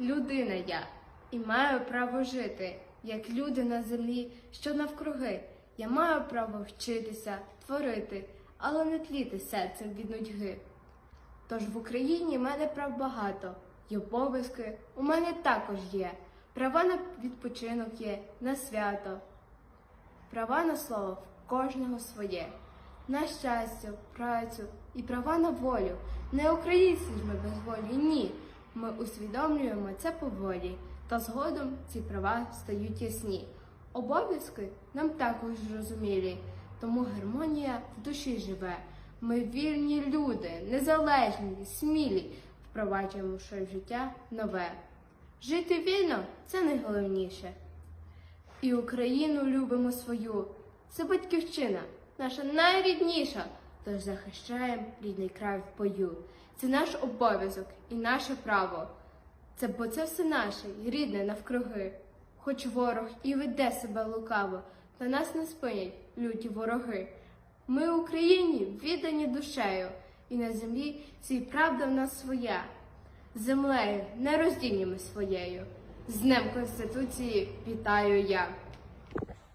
людина я і маю право жити, як люди на землі, що навкруги. Я маю право вчитися, творити, але не тліти серцем від нудьги. Тож в Україні в мене прав багато, й обов'язки у мене також є. Права на відпочинок є, на свято, права на слово в кожного своє, на щастя, працю і права на волю. Не українці ж ми без волі, ні. Ми усвідомлюємо це поволі, та згодом ці права стають ясні. Обов'язки нам також зрозумілі, тому гармонія в душі живе. Ми вільні люди, незалежні, смілі, впроваджуємо своє життя нове. Жити вільно це найголовніше. І Україну любимо свою. Це батьківщина, наша найрідніша. Тож захищаємо рідний край в бою. Це наш обов'язок і наше право. Це бо це все наше і рідне навкруги. Хоч ворог і веде себе лукаво, та нас не спинять люті вороги. Ми Україні віддані душею, і на землі цій правда в нас своя. Землею нероздільніми своєю. З Днем Конституції вітаю я.